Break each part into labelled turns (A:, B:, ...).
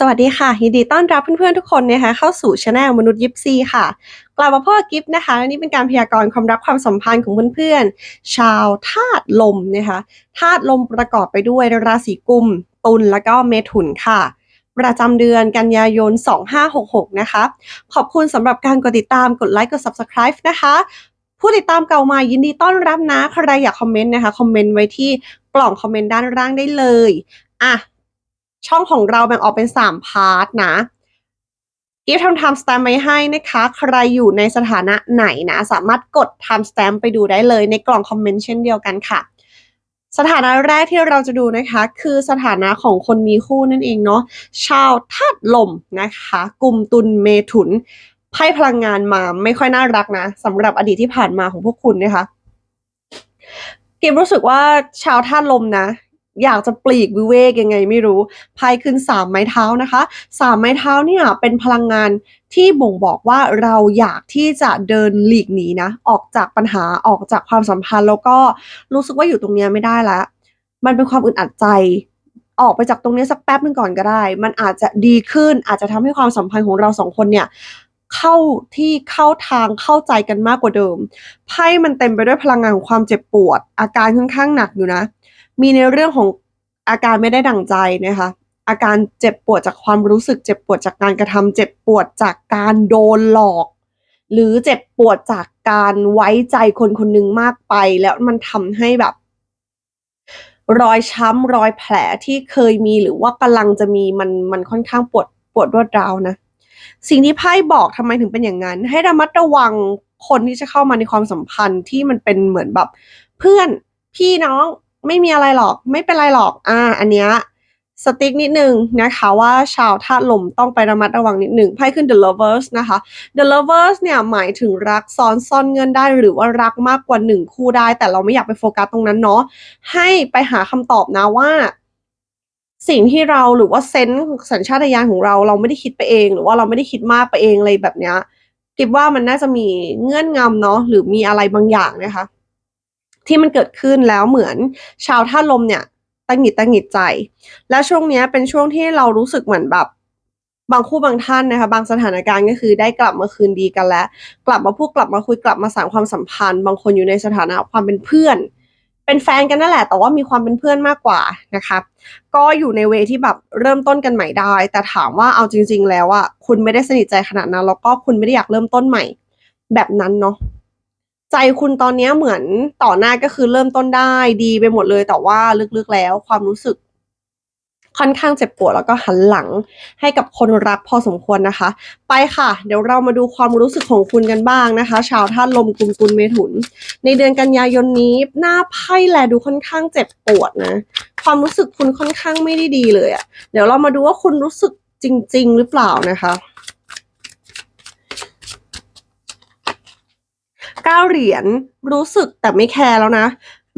A: สวัสดีค่ะยินดีต้อนรับเพื่อนๆทุกคนนะคะเข้าสู่ช anel มนุษย์ยิปซีค่ะกลับมาพ่อกิฟต์นะคะและนี่เป็นการพยากรณ์ความรักความสัมพันธ์ของเพื่อนๆชาวธาตุลมนะคะธาตุลมประกอบไปด้วยราศีกุม ตุลแล้วก็เมถุนค่ะ ประจำเดือนกันยายน 2566 นะคะ ขอบคุณสำหรับการกดติดตามกดไลค์กด subscribe นะคะผู้ติดตามเก่ามายินดีต้อนรับนะใครอยากคอมเมนต์นะคะคอมเมนต์ไว้ที่กล่องคอมเมนต์ด้านล่างได้เลยอะ ช่องของเราแบ่งออกเป็น 3 พาร์ทนะกิฟทำ time stamp ไว้ให้นะคะ ใครอยู่ในสถานะไหนนะ สามารถกด time stamp ไปดูได้เลยในกล่องคอมเมนต์เช่นเดียวกันค่ะ สถานะแรกที่เราจะดูนะคะ คือสถานะของคนมีคู่นั่นเองเนาะ ชาวธาตุลมนะคะ กลุ่มตุลเมถุน ไพ่พลังงานมาไม่ค่อยน่ารักนะสำหรับอดีตที่ผ่านมาของพวกคุณนะคะกิฟรู้สึกว่าชาวธาตุลมนะ อยากจะปลีกวิเวกยังไงไม่รู้ไพ่ขึ้นสามไม้เท้านะคะสามไม้เท้าเนี่ยเป็นพลังงานที่บ่งบอกว่าเราอยากที่จะเดินหลีกหนีนะ ออกจากปัญหาออกจากความสัมพันธ์ แล้วก็รู้สึกว่าอยู่ตรงเนี้ยไม่ได้แล้ว มันเป็นความอึดอัดใจออกไปจากตรงเนี้ยสักแป๊บนึงก่อนก็ได้ มันอาจจะดีขึ้นอาจจะทำให้ความสัมพันธ์ของเราสองคนเนี่ยเข้าที่เข้าทางเข้าใจกันมากกว่าเดิมไพ่มันเต็มไปด้วยพลังงานของความเจ็บปวด อาการค่อนข้างหนักอยู่นะ มีในเรื่องของอาการไม่ได้ดั่งใจนะคะ อาการเจ็บปวดจากความรู้สึก เจ็บปวดจากการกระทำเจ็บปวดจากการโดนหลอก หรือเจ็บปวดจากการไว้ใจคนคนหนึ่งมากไป แล้วมันทำให้แบบ รอยช้ำรอยแผลที่เคยมีหรือว่ากำลังจะมีมันมันค่อนข้างปวดปวดรวดร้าวนะสิ่งที่ไพ่บอกทำไมถึงเป็นอย่างนั้น ให้ระมัดระวังคนที่จะเข้ามาในความสัมพันธ์ที่มันเป็นเหมือนแบบ เพื่อนพี่น้อง ไม่มีอะไรหรอก ไม่เป็นไรหรอก อ่า อันเนี้ยสติ๊กนิดนึงนะคะว่าชาวธาตุลมต้องไประมัดระวังนิดหนึ่งไพ่ขึ้น the lovers นะคะ the lovers เนี่ยหมายถึงรักซ้อนซ่อนเงื่อนได้หรือว่ารักมากกว่าหนึ่งคู่ได้ แต่เราไม่อยากไปโฟกัสตรงนั้นเนาะให้ไปหาคำตอบนะว่า สิ่งที่เราหรือว่าเซนส์สัญชาตญาณของเราเราไม่ได้คิดไปเอง หรือว่าเราไม่ได้คิดมากไปเองอะไรแบบเนี้ยคิดว่ามันน่าจะมีเงื่อนงำเนาะหรือมีอะไรบางอย่างนะคะ ที่มันเกิดขึ้นแล้วเหมือนชาวท่าลมเนี่ยตังหงิดตังหงิดใจ และช่วงนี้เป็นช่วงที่เรารู้สึกเหมือนแบบบางคู่บางท่านนะคะ บางสถานการณ์ก็คือได้กลับมาคืนดีกันแล้ว กลับมาพูดกลับมาคุยกลับมาสานความสัมพันธ์ บางคนอยู่ในสถานะความเป็นเพื่อน เป็นแฟนกันนั่นแหละ แต่ว่ามีความเป็นเพื่อนมากกว่านะคะก็อยู่ในเวที่แบบเริ่มต้นกันใหม่ได้ แต่ถามว่าเอาจริง ๆ แล้วอะคุณไม่ได้สนิทใจขนาดนั้นแล้วก็คุณไม่ได้อยากเริ่มต้นใหม่ แบบนั้นเนาะ ใจคุณตอนนี้เหมือนต่อหน้าก็คือเริ่มต้นได้ดีไปหมดเลย แต่ว่าลึกๆแล้วความรู้สึก ค่อนข้างเจ็บปวดแล้วก็หันหลังให้กับคนรักพอสมควรนะคะ ไปค่ะ เดี๋ยวเรามาดูความรู้สึกของคุณกันบ้างนะคะ ชาวธาตุลมกุมกุลเมถุน ในเดือนกันยายนนี้ หน้าไพ่แลดูค่อนข้างเจ็บปวดนะ ความรู้สึกคุณค่อนข้างไม่ได้ดีเลยอะเดี๋ยวเรามาดูว่าคุณรู้สึกจริง ๆ หรือเปล่านะคะ เก้าเหรียญรู้สึกแต่ไม่แคร์แล้วนะ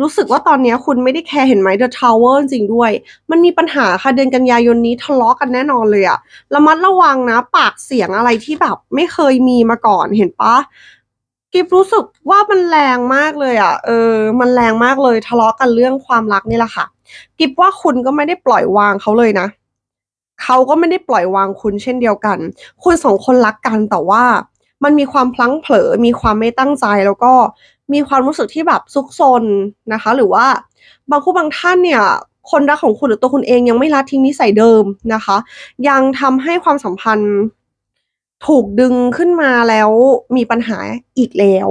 A: รู้สึกว่าตอนนี้คุณไม่ได้แคร์เห็นไหม The Tower จริงด้วย มันมีปัญหาค่ะเดือนกันยายนนี้ทะเลาะกันแน่นอนเลยอะระมัดระวังนะ ปากเสียงอะไรที่แบบไม่เคยมีมาก่อนเห็นปะกิฟรู้สึกว่ามันแรงมากเลยอะเออ มันแรงมากเลยทะเลาะกันเรื่องความรักนี่แหละค่ะ กิฟว่าคุณก็ไม่ได้ปล่อยวางเขาเลยนะ เขาก็ไม่ได้ปล่อยวางคุณเช่นเดียวกัน คุณสองคนรักกันแต่ว่า มันมีความพลั้งเผลอ มีความไม่ตั้งใจ แล้วก็มีความรู้สึกที่แบบซุกซนนะคะ หรือว่าบางคู่บางท่านเนี่ยคนรักของคุณหรือตัวคุณเองยังไม่ละทิ้งนิสัยเดิมนะคะ ยังทำให้ความสัมพันธ์ถูกดึงขึ้นมาแล้วมีปัญหาอีกแล้ว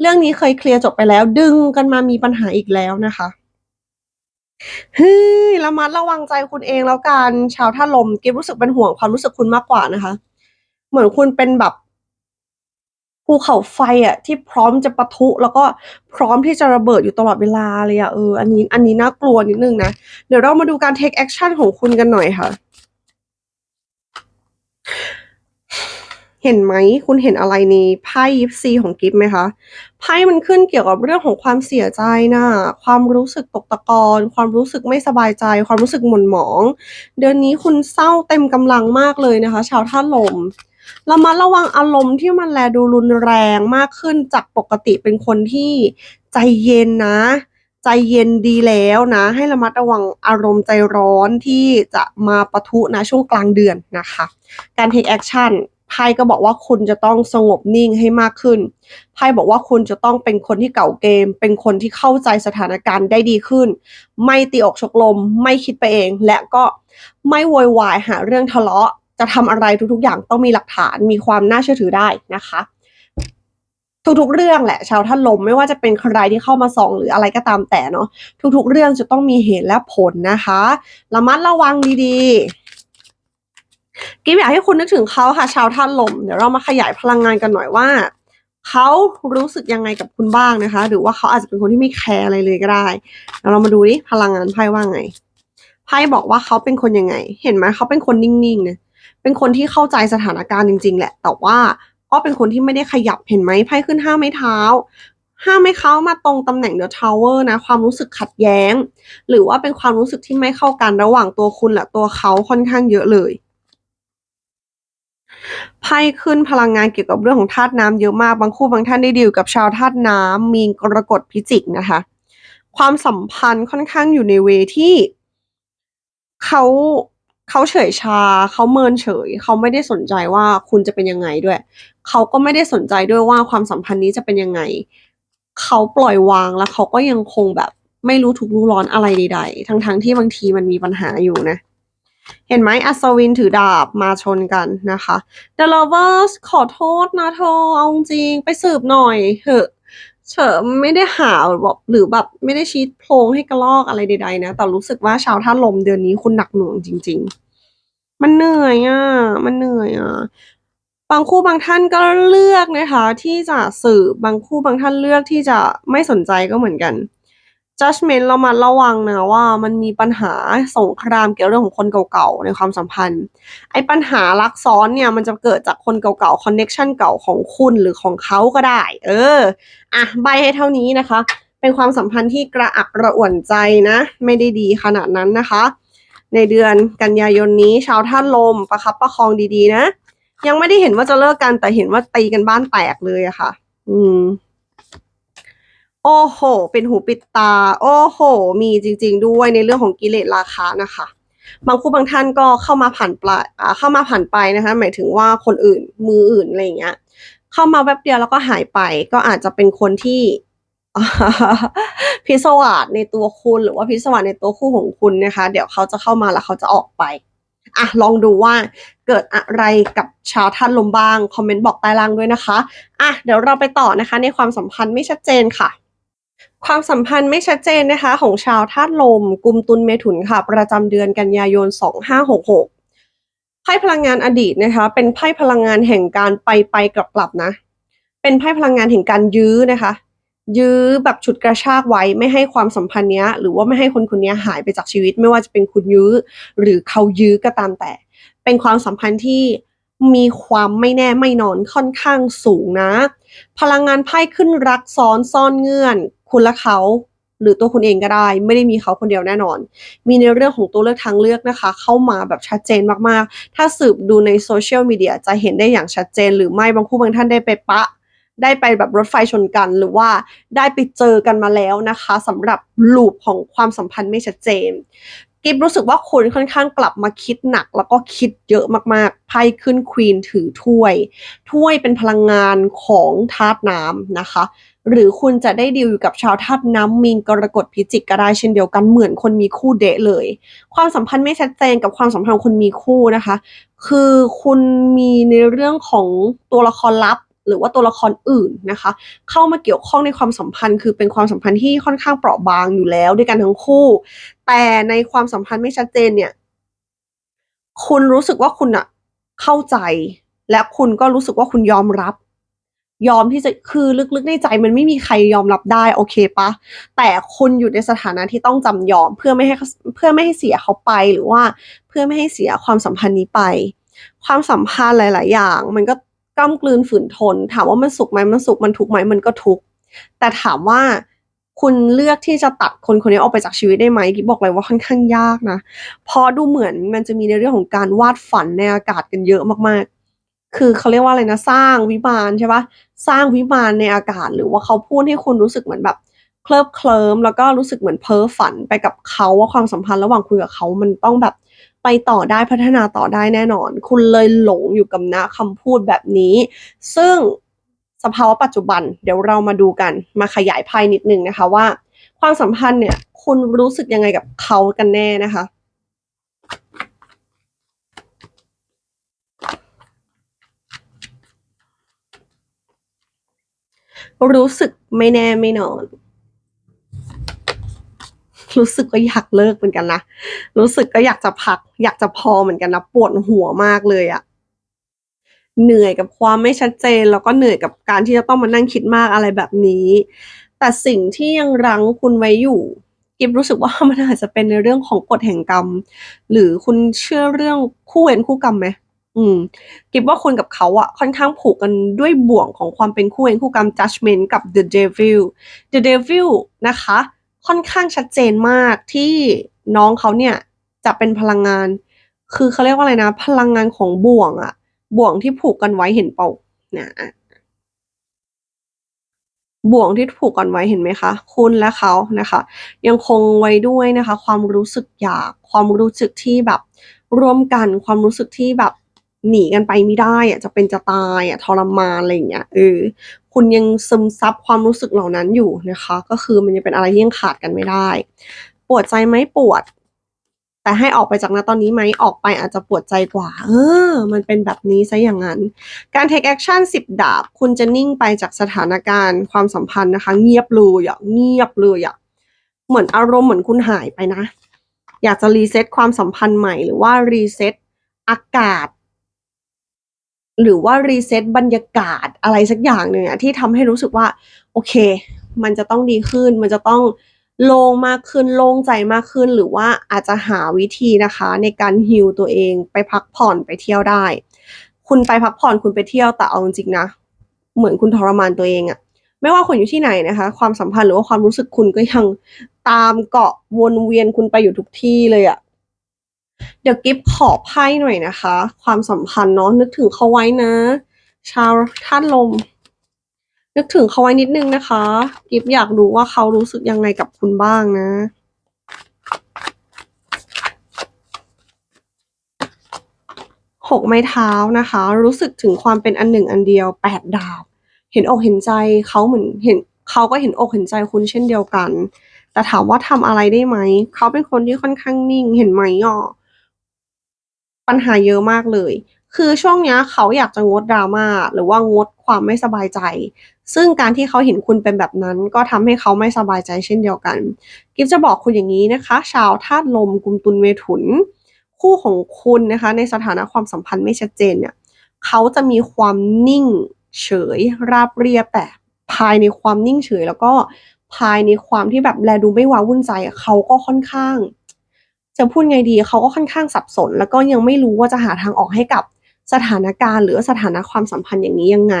A: เรื่องนี้เคยเคลียร์จบไปแล้ว ดึงกันมามีปัญหาอีกแล้วนะคะเฮ้ยระมัดระวังใจคุณเองแล้วกันชาวท่าลมกิฟรู้สึกเป็นห่วงความรู้สึกคุณมากกว่านะคะ เหมือนคุณเป็นแบบ ภูเขาไฟอะที่พร้อมจะปะทุ แล้วก็พร้อมที่จะระเบิดอยู่ตลอดเวลาเลยอะเอออันนี้อันนี้น่ากลัวนิดนึงนะ เดี๋ยวเรามาดูการ take action ของคุณกันหน่อยค่ะ เห็นไหมคุณเห็นอะไรในไพ่ยิปซีของกิฟไหมคะไพ่มันขึ้นเกี่ยวกับเรื่องของความเสียใจนะความรู้สึกตกตะกอนความรู้สึกไม่สบายใจ ความรู้สึกหม่นหมอง เดือนนี้คุณเศร้าเต็มกำลังมากเลยนะคะ ชาวท่าลม ระมัดระวังอารมณ์ที่มันแลดูรุนแรงมากขึ้นจากปกติเป็นคนที่ใจเย็นนะ ใจเย็นดีแล้วนะ ให้ระมัดระวังอารมณ์ใจร้อนที่จะมาปะทุนะช่วงกลางเดือนนะคะ การ take action ไพ่ก็บอกว่าคุณจะต้องสงบนิ่งให้มากขึ้น ไพ่บอกว่าคุณจะต้องเป็นคนที่เก่าเกม เป็นคนที่เข้าใจสถานการณ์ได้ดีขึ้น ไม่ตีอกชกลม ไม่คิดไปเอง และก็ไม่โวยวายหาเรื่องทะเลาะ จะทำอะไรทุกๆ อย่างต้องมีหลักฐานมีความน่าเชื่อถือได้นะคะ ทุกๆ เรื่องแหละ ชาวท่านลมไม่ว่าจะเป็นใครที่เข้ามาส่องหรืออะไรก็ตามแต่เนาะทุกๆ เรื่องจะต้องมีเหตุและผลนะคะระมัดระวังดีๆกิ๊บอยากให้คุณนึกถึงเขาค่ะ ชาวท่านลมเดี๋ยวเรามาขยายพลังงานกันหน่อยว่าเขารู้สึกยังไงกับคุณบ้างนะคะ หรือว่าเขาอาจจะเป็นคนที่ไม่แคร์อะไรเลยก็ได้เดี๋ยวเรามาดูดิพลังงานไพ่ว่าไงไพ่บอกว่าเขาเป็นคนยังไง เห็นไหมเขาเป็นคนนิ่งๆนะ เป็นคนที่เข้าใจสถานการณ์จริง ๆ แหละ แต่ว่าก็เป็นคนที่ไม่ได้ขยับเห็นไหมไพ่ขึ้นห้าไม้เท้าห้าไม่เขามาตรงตำแหน่งเดอะทาวเวอร์นะความรู้สึกขัดแย้ง หรือว่าเป็นความรู้สึกที่ไม่เข้ากันระหว่างตัวคุณและตัวเขาค่อนข้างเยอะเลยไพ่ขึ้นพลังงานเกี่ยวกับเรื่องของธาตุน้ำเยอะมากบางคู่บางท่านได้ดีลกับชาวธาตุน้ำมีกรกฎพิจิกนะคะ ความสัมพันธ์ค่อนข้างอยู่ในเวที่เขา เขาเฉยชา เขาเมินเฉย เขาไม่ได้สนใจว่าคุณจะเป็นยังไงด้วย เขาก็ไม่ได้สนใจด้วยว่าความสัมพันธ์นี้จะเป็นยังไง เขาปล่อยวางแล้วเขาก็ยังคงแบบไม่รู้ทุกรู้ร้อนอะไรใดๆ ทั้งๆที่บางทีมันมีปัญหาอยู่นะ เห็นไหมอัศวินถือดาบมาชนกันนะคะ The Lovers ขอโทษนะเธอเอาจริงไปสืบหน่อยเถอะ เฉอไม่ได้หาแบบหรือแบบไม่ได้ชี้โพรงให้กระลอกอะไรใดๆนะ แต่รู้สึกว่าชาวท่าลมเดือนนี้คุณหนักหน่วงจริง ๆ มันเหนื่อยอะ มันเหนื่อยอะ บางคู่บางท่านก็เลือกนะคะ ที่จะสืบบางคู่บางท่านเลือกที่จะไม่สนใจก็เหมือนกัน judgment เรามาระวังนะว่ามันมีปัญหาสงครามเกี่ยวเรื่องของคนเก่าๆ ในความสัมพันธ์ ไอ้ปัญหารักซ้อนเนี่ยมันจะเกิดจากคนเก่าๆ connection เก่าของคุณหรือของเขาก็ได้ เออ อะ ใบให้เท่านี้นะคะ เป็นความสัมพันธ์ที่กระอักกระอ่วนใจนะ ไม่ได้ดีขนาดนั้นนะคะ ในเดือนกันยายนนี้ชาวท่านลมประคับประคองดีๆนะ ยังไม่ได้เห็นว่าจะเลิกกันแต่เห็นว่าตีกันบ้านแตกเลยอะค่ะ อืม โอ้โห เป็นหูปิดตา โอ้โห มีจริง ๆ ด้วยในเรื่องของกิเลสราคะนะคะ บางคู่บางท่านก็เข้ามาผ่านปลายอ่าเข้ามาผ่านไปนะคะ หมายถึงว่าคนอื่น มืออื่นอะไรอย่างเงี้ย เข้ามาแป๊บเดียวแล้วก็หายไป ก็อาจจะเป็นคนที่พิศวาสในตัวคุณหรือว่าพิศวาสในตัวคู่ของคุณนะคะ เดี๋ยวเขาจะเข้ามาแล้วเขาจะออกไปอะลองดูว่าเกิดอะไรกับชาวท่านลมบ้าง คอมเมนต์บอกใต้ล่างด้วยนะคะอะเดี๋ยวเราไปต่อนะคะ ในความสัมพันธ์ไม่ชัดเจนค่ะ ความสัมพันธ์ไม่ชัดเจนนะคะ ของชาวธาตุลมกุมตุลเมถุนค่ะ ประจำเดือนกันยายน 2566 ไพ่พลังงานอดีตนะคะ เป็นไพ่พลังงานแห่งการไปไปกลับกลับนะ เป็นไพ่พลังงานแห่งการยื้อนะคะ ยื้อแบบฉุดกระชากไว้ไม่ให้ความสัมพันธ์เนี้ย หรือว่าไม่ให้คนคนนี้หายไปจากชีวิต ไม่ว่าจะเป็นคุณยื้อ หรือเขายื้อก็ตามแต่ เป็นความสัมพันธ์ที่มีความไม่แน่ไม่นอนค่อนข้างสูงนะ พลังงานไพ่ขึ้นรักซ้อนซ่อนเงื่อน คุณและเขาหรือตัวคุณเองก็ได้ ไม่ได้มีเขาคนเดียวแน่นอน มีในเรื่องของตัวเลือกทางเลือกนะคะ เข้ามาแบบชัดเจนมากๆ ถ้าสืบดูในโซเชียลมีเดียจะเห็นได้อย่างชัดเจน หรือไม่บางคู่บางท่านได้ไปปะ ได้ไปแบบรถไฟชนกัน หรือว่าได้ไปเจอกันมาแล้วนะคะสำหรับลูปของความสัมพันธ์ไม่ชัดเจน กิฟรู้สึกว่าคุณค่อนข้างกลับมาคิดหนัก แล้วก็คิดเยอะมากๆ ไพ่ขึ้นควีนถือถ้วย ถ้วยเป็นพลังงานของธาตุน้ำนะคะ หรือคุณจะได้ดีลอยู่กับชาวธาตุน้ำมีนกรกฎพิจิกก็ได้เช่นเดียวกันเหมือนคนมีคู่เดะเลย ความสัมพันธ์ไม่ชัดเจนกับความสัมพันธ์คนมีคู่นะคะ คือคุณมีในเรื่องของตัวละครลับ หรือว่าตัวละครอื่นนะคะ เข้ามาเกี่ยวข้องในความสัมพันธ์ คือเป็นความสัมพันธ์ที่ค่อนข้างเปราะบางอยู่แล้วด้วยกันทั้งคู่ แต่ในความสัมพันธ์ไม่ชัดเจนเนี่ย คุณรู้สึกว่าคุณอะเข้าใจ และคุณก็รู้สึกว่าคุณยอมรับ ยอมที่จะคือลึกๆในใจมันไม่มีใครยอมรับได้โอเคปะแต่คุณอยู่ในสถานะที่ต้องจำยอมเพื่อไม่ให้เขาเพื่อไม่ให้เสียเขาไปหรือว่า เพื่อไม่ให้เสียความสัมพันธ์นี้ไป ความสัมพันธ์หลาย ๆ อย่าง มันก็ กล้ำกลืนฝืนทน ถามว่ามันสุขไหมมันสุขมันทุกข์ไหมมันก็ทุกข์แต่ถามว่าคุณเลือกที่จะตัดคนคนนี้ออกไปจากชีวิตได้ไหมกิ๊บบอกเลยว่าค่อนข้างยากนะเพราะดูเหมือนมันจะมีในเรื่องของการวาดฝันในอากาศกันเยอะมากๆ คือเขาเรียกว่าอะไรนะสร้างวิมานใช่ปะสร้างวิมานในอากาศ หรือว่าเขาพูดให้คุณรู้สึกเหมือนแบบเคลิบเคลิ้มแล้วก็รู้สึกเหมือนเพ้อฝันไปกับเขาว่าความสัมพันธ์ระหว่างคุณกับเขามันต้องแบบ ไปต่อได้พัฒนาต่อได้แน่นอน คุณเลยหลงอยู่กับนะคำพูดแบบนี้ ซึ่งสภาวะปัจจุบันเดี๋ยวเรามาดูกันมาขยายไพ่นิดนึงนะคะว่า ความสัมพันธ์เนี่ยคุณรู้สึกยังไงกับเขากันแน่นะคะรู้สึกไม่แน่ไม่นอน รู้สึกก็อยากเลิกเหมือนกันนะ รู้สึกก็อยากจะพัก อยากจะพอเหมือนกันนะ ปวดหัวมากเลยอะเหนื่อยกับความไม่ชัดเจน แล้วก็เหนื่อยกับการที่จะต้องมานั่งคิดมากอะไรแบบนี้ แต่สิ่งที่ยังรั้งคุณไว้อยู่กิฟรู้สึกว่ามันอาจจะเป็นในเรื่องของกฎแห่งกรรม หรือคุณเชื่อเรื่องคู่เวรคู่กรรมไหมอืมกิฟว่าคุณกับเขาอะค่อนข้างผูกกันด้วยบ่วงของความเป็นคู่เวรคู่กรรม judgment กับ the devil the devil นะคะ ค่อนข้างชัดเจนมากที่น้องเขาเนี่ยจะเป็นพลังงาน คือเขาเรียกว่าอะไรนะ พลังงานของบ่วงอะบ่วงที่ผูกกันไว้เห็นเปล่านะบ่วงที่ผูกกันไว้เห็นไหมคะ คุณและเขานะคะ ยังคงไว้ด้วยนะคะ ความรู้สึกอยาก ความรู้สึกที่แบบร่วมกันความรู้สึกที่แบบหนีกันไปไม่ได้อะจะเป็นจะตายอะทรมานอะไรอย่างเงี้ยเออ คุณยังซึมซับความรู้สึกเหล่านั้นอยู่นะคะ ก็คือมันยังเป็นอะไรที่ยังขาดกันไม่ได้ ปวดใจไหมปวด แต่ให้ออกไปจากณตอนนี้ไหมออกไปอาจจะปวดใจกว่า เออ มันเป็นแบบนี้ซะอย่างนั้น การ take action สิบดาบ คุณจะนิ่งไปจากสถานการณ์ความสัมพันธ์นะคะ เงียบเลยอะเงียบเลยอะเหมือนอารมณ์เหมือนคุณหายไปนะ อยากจะรีเซ็ตความสัมพันธ์ใหม่หรือว่ารีเซ็ตอากาศ หรือว่ารีเซ็ตบรรยากาศอะไรสักอย่างหนึ่งอะที่ทำให้รู้สึกว่า โอเค มันจะต้องดีขึ้น มันจะต้องโล่งมากขึ้นโล่งใจมากขึ้น หรือว่าอาจจะหาวิธีนะคะ ในการฮิลตัวเองไปพักผ่อนไปเที่ยวได้ คุณไปพักผ่อนคุณไปเที่ยวแต่เอาจริงๆนะ เหมือนคุณทรมานตัวเองอะไม่ว่าคุณอยู่ที่ไหนนะคะ ความสัมพันธ์หรือว่าความรู้สึกคุณก็ยังตามเกาะวนเวียนคุณไปอยู่ทุกที่เลยอะ เดี๋ยวกิฟขอไพ่หน่อยนะคะ ความสัมพันธ์เนาะนึกถึงเขาไว้นะ ชาวธาตุลม นึกถึงเขาไว้นิดนึงนะคะ กิฟอยากรู้ว่าเขารู้สึกยังไงกับคุณบ้างนะหกไม้เท้านะคะ รู้สึกถึงความเป็นอันหนึ่งอันเดียวแปดดาบ เห็นอกเห็นใจเขาเหมือนเห็นเขาก็เห็นอกเห็นใจคุณเช่นเดียวกัน แต่ถามว่าทำอะไรได้ไหม เขาเป็นคนที่ค่อนข้างนิ่งเห็นไหมอะ ปัญหาเยอะมากเลย คือช่วงนี้เขาอยากจะงดดราม่าหรือว่างดความไม่สบายใจ ซึ่งการที่เขาเห็นคุณเป็นแบบนั้น ก็ทำให้เขาไม่สบายใจเช่นเดียวกัน กิฟจะบอกคุณอย่างนี้นะคะ ชาวธาตุลมกุมตุลเมถุน คู่ของคุณนะคะ ในสถานะความสัมพันธ์ไม่ชัดเจนเนี่ยเขาจะมีความนิ่งเฉยราบเรียบแต่ภายในความนิ่งเฉยแล้วก็ภายในความที่แบบแลดูไม่ว้าวุ่นใจเขาก็ค่อนข้าง จะพูดไงดีเขาก็ค่อนข้างสับสน แล้วก็ยังไม่รู้ว่าจะหาทางออกให้กับสถานการณ์ หรือสถานะความสัมพันธ์อย่างนี้ยังไง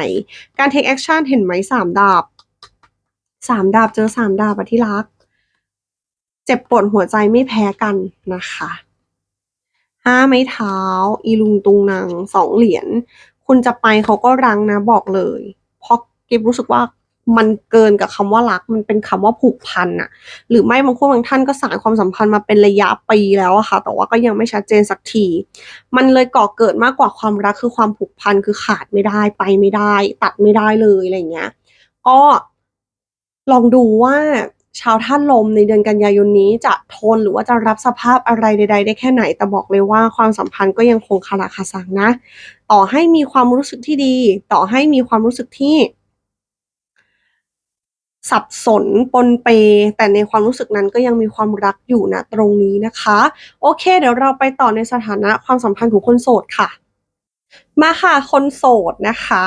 A: การ take action เห็นไหมสามดาบสามดาบเจอสามดาบอะที่รัก เจ็บปวดหัวใจไม่แพ้กันนะคะห้าไม้เท้า อีลุงตุงนางสองเหรียญคุณจะไปเขาก็รังนะบอกเลยเพราะเกิฟรู้สึกว่า มันเกินกับคำว่ารัก มันเป็นคำว่าผูกพันอะหรือไม่บางคนบางท่านก็สานความสัมพันธ์มาเป็นระยะปีแล้วอะค่ะ แต่ว่าก็ยังไม่ชัดเจนสักที มันเลยก่อเกิดมากกว่าความรักคือความผูกพันคือขาดไม่ได้ไปไม่ได้ ตัดไม่ได้เลยอะไรเงี้ย ก็ลองดูว่าชาวท่านลมในเดือนกันยายนนี้จะทนหรือว่าจะรับสภาพอะไรใด ๆ ได้แค่ไหน แต่บอกเลยว่าความสัมพันธ์ก็ยังคงคาราคาซังนะ ต่อให้มีความรู้สึกที่ดี ต่อให้มีความรู้สึกที่ สับสนปนเป แต่ในความรู้สึกนั้นก็ยังมีความรักอยู่นะตรงนี้นะคะ โอเค เดี๋ยวเราไปต่อในสถานะความสัมพันธ์ของคนโสดค่ะมาค่ะคนโสดนะคะ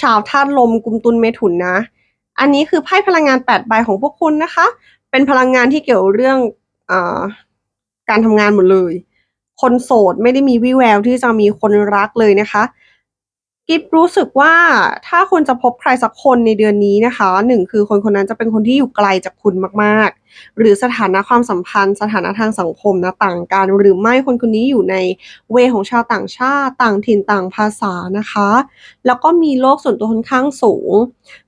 A: ชาวธาตุลมกุมตุลเมถุนนะ อันนี้คือไพ่พลังงาน8ใบของพวกคุณนะคะ เป็นพลังงานที่เกี่ยวเรื่องอการทำงานหมดเลย คนโสดไม่ได้มีวิแววที่จะมีคนรักเลยนะคะ กิฟรู้สึกว่าถ้าคุณจะพบใครสักคนในเดือนนี้นะคะ1คือคนคนนั้นจะเป็นคนที่อยู่ไกลจากคุณมากๆ หรือสถานะความสัมพันธ์ สถานะทางสังคมนะต่างกัน หรือไม่คนคนนี้อยู่ในเวของชาวต่างชาติต่างถิ่นต่างภาษานะคะ แล้วก็มีโลกส่วนตัวค่อนข้างสูง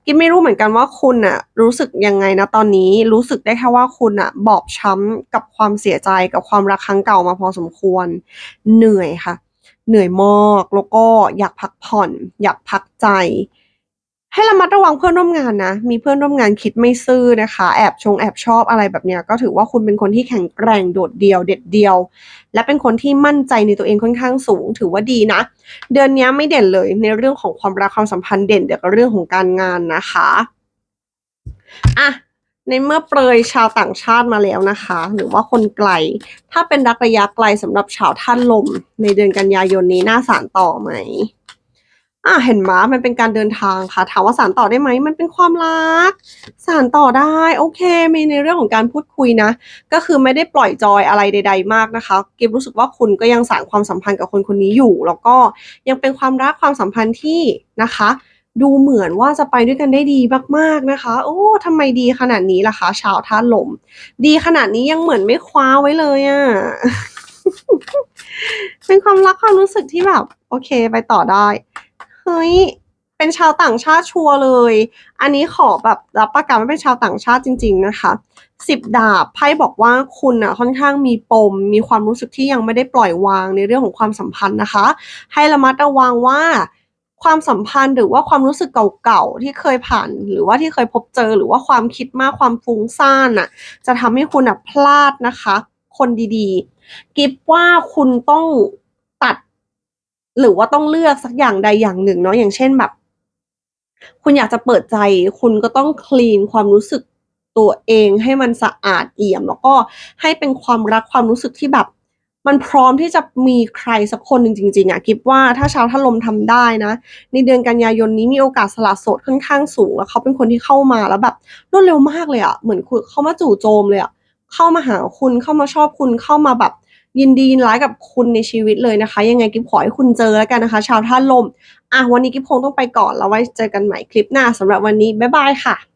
A: กิฟไม่รู้เหมือนกันว่าคุณน่ะรู้สึกยังไงนะตอนนี้รู้สึกได้แค่ว่าคุณน่ะบอบช้ำกับความเสียใจกับความรักครั้งเก่ามาพอสมควรเหนื่อยค่ะ เหนื่อยมากแล้วก็อยากพักผ่อน อยากพักใจ ให้ระมัดระวังเพื่อนร่วมงานนะ มีเพื่อนร่วมงานคิดไม่ซื่อนะคะ แอบชงแอบชอบอะไรแบบเนี้ยก็ถือว่าคุณเป็นคนที่แข็งแกร่งโดดเดี่ยวเด็ดเดียว และเป็นคนที่มั่นใจในตัวเองค่อนข้างสูง ถือว่าดีนะ เดือนนี้ไม่เด่นเลยในเรื่องของความรักความสัมพันธ์เด่นแต่กับเรื่องของการงานนะคะอะ ในเมื่อเปรยชาวต่างชาติมาแล้วนะคะ หรือว่าคนไกล ถ้าเป็นรักระยะไกลสำหรับชาวท่านลม ในเดือนกันยายนนี้น่าสานต่อไหมอะเห็นไหมมันเป็นการเดินทางค่ะถามว่าสานต่อได้ไหมมันเป็นความรัก สานต่อได้โอเค มีในเรื่องของการพูดคุยนะ ก็คือไม่ได้ปล่อยจอยอะไรใด ๆ มากนะคะกิฟรู้สึกว่าคุณก็ยังสานความสัมพันธ์กับคนคนนี้อยู่ แล้วก็ยังเป็นความรักความสัมพันธ์ที่นะคะ ดูเหมือนว่าจะไปด้วยกันได้ดีมากๆนะคะ โอ้ทำไมดีขนาดนี้ล่ะคะ ชาวธาลม ดีขนาดนี้ยังเหมือนไม่คว้าไว้เลยอะเป็นความรักความรู้สึกที่แบบ โอเคไปต่อได้ เฮ้ย เป็นชาวต่างชาติชัวร์เลย อันนี้ขอแบบรับประกันว่าเป็นชาวต่างชาติจริง ๆ นะคะสิบดาบไพ่บอกว่าคุณอะค่อนข้างมีปม มีความรู้สึกที่ยังไม่ได้ปล่อยวางในเรื่องของความสัมพันธ์นะคะ ให้ระมัดระวังว่า ความสัมพันธ์หรือว่าความรู้สึกเก่าๆที่เคยผ่าน หรือว่าที่เคยพบเจอหรือว่าความคิดมากความฟุ้งซ่านน่ะจะทำให้คุณอะพลาดนะคะ คนดีๆ กิฟว่าคุณต้องตัด หรือว่าต้องเลือกสักอย่างใดอย่างหนึ่งเนาะอย่างเช่นแบบ คุณอยากจะเปิดใจ คุณก็ต้องคลีนความรู้สึกตัวเองให้มันสะอาดเอี่ยม แล้วก็ให้เป็นความรักความรู้สึกที่แบบ มันพร้อมที่จะมีใครสักคนหนึ่งจริงๆอะกิฟว่าถ้าชาวถล่มทำได้นะ ในเดือนกันยายนนี้มีโอกาสสละโสดค่อนข้างสูง แล้วเขาเป็นคนที่เข้ามาแล้วแบบรวดเร็วมากเลยอะเหมือนคุณเขามาจู่โจมเลยอะเข้ามาหาคุณเข้ามาชอบคุณเข้ามาแบบยินดียินร้ายกับคุณในชีวิตเลยนะคะ ยังไงกิฟขอให้คุณเจอแล้วกันนะคะ ชาวท่าลมอะวันนี้กิฟคงต้องไปก่อนแล้วไว้เจอกันใหม่คลิปหน้าสำหรับวันนี้บ๊ายบายค่ะ